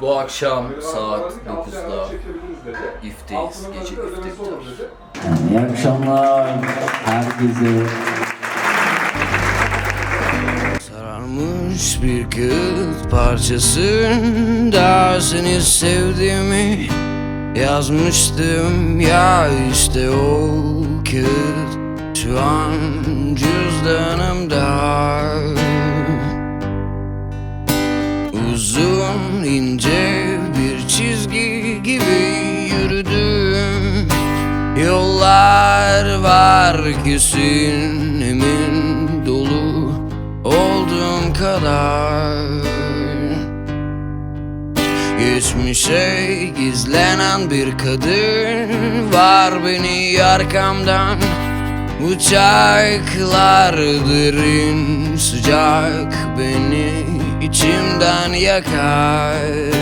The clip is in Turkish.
Bu akşam saat vardı ki, altı 9'da yerden çekebiliriz dedi. ifteyiz. Gece ifte biter. İyi akşamlar herkese. Sararmış bir kağıt parçasında seni sevdiğimi yazmıştım ya işte o kağıt şu an cüzdanımda Uzun ince bir çizgi gibi yürüdüm. Yollar var kesin emin dolu olduğum kadar. Geçmişe gizlenen bir kadın var beni arkamdan. Bıçaklar derin sıcak beni On your car.